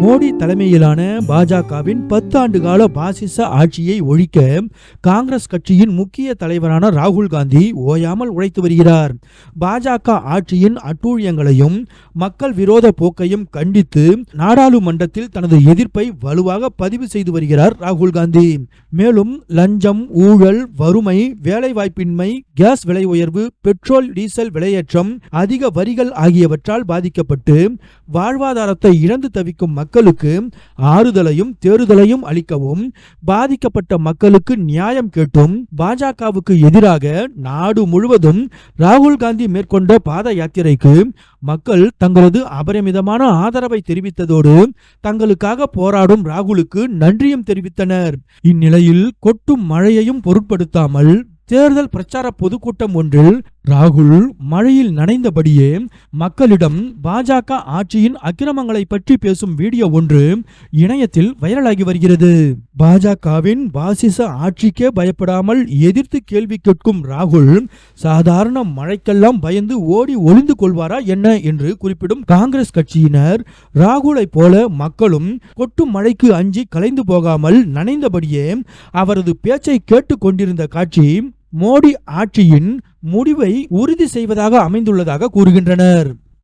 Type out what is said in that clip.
மோடி தலைமையிலான பாஜகவின் பத்து ஆண்டு கால பாசிச ஆட்சியை ஒழிக்க காங்கிரஸ் கட்சியின் முக்கிய தலைவரான ராகுல் காந்தி ஓயாமல் உழைத்து வருகிறார். பாஜக ஆட்சியின் அட்டூழியங்களையும் மக்கள் விரோத போக்கையும் கண்டித்து நாடாளுமன்றத்தில் தனது எதிர்ப்பை வலுவாக பதிவு செய்து வருகிறார் ராகுல் காந்தி. மேலும் லஞ்சம் ஊழல் வறுமை வேலைவாய்ப்பின்மை கேஸ் விலை உயர்வு பெட்ரோல் டீசல் விலையேற்றம் அதிக வரிகள் ஆகியவற்றால் பாதிக்கப்பட்டு வாழ்வாதாரத்தை இழந்து தவிக்கும் மக்களுக்கு ஆறுதலையும் தேறுதலையும் அளிக்கவும் பாதிக்கப்பட்ட மக்களுக்கு நியாயம் கேட்டும் பாஜகவுக்கு எதிராக நாடு முழுவதும் ராகுல் காந்தி மேற்கொண்ட பாத யாத்திரைக்கு மக்கள் தங்களது அபரிமிதமான ஆதரவை தெரிவித்ததோடு தங்களுக்காக போராடும் ராகுலுக்கு நன்றியும் தெரிவித்தனர். இந்நிலையில் கொட்டும் மழையையும் பொருட்படுத்தாமல் தேர்தல் பிரச்சார பொதுக்கூட்டம் ஒன்றில் ராகுல் மழையில் நனைந்தபடியே மக்களிடம் பாஜக ஆட்சியின் அக்கிரமங்களை பற்றி பேசும் வீடியோ ஒன்று இணையத்தில் வைரலாகி வருகிறது. பாஜகவின் பாசிச ஆட்சிக்கே பயப்படாமல் எதிர்த்து கேள்வி கேட்கும் ராகுல் சாதாரண மழைக்கெல்லாம் பயந்து ஓடி ஒளிந்து கொள்வாரா என்ன என்று குறிப்பிடும் காங்கிரஸ் கட்சியினர் ராகுலை போல மக்களும் கொட்டும் மழைக்கு அஞ்சி கலைந்து போகாமல் நனைந்தபடியே அவரது பேச்சை கேட்டுக்கொண்டிருந்த காட்சி மோடி ஆட்சியின் முடிவை உறுதி செய்வதாக அமைந்துள்ளதாக கூறுகின்றனர்.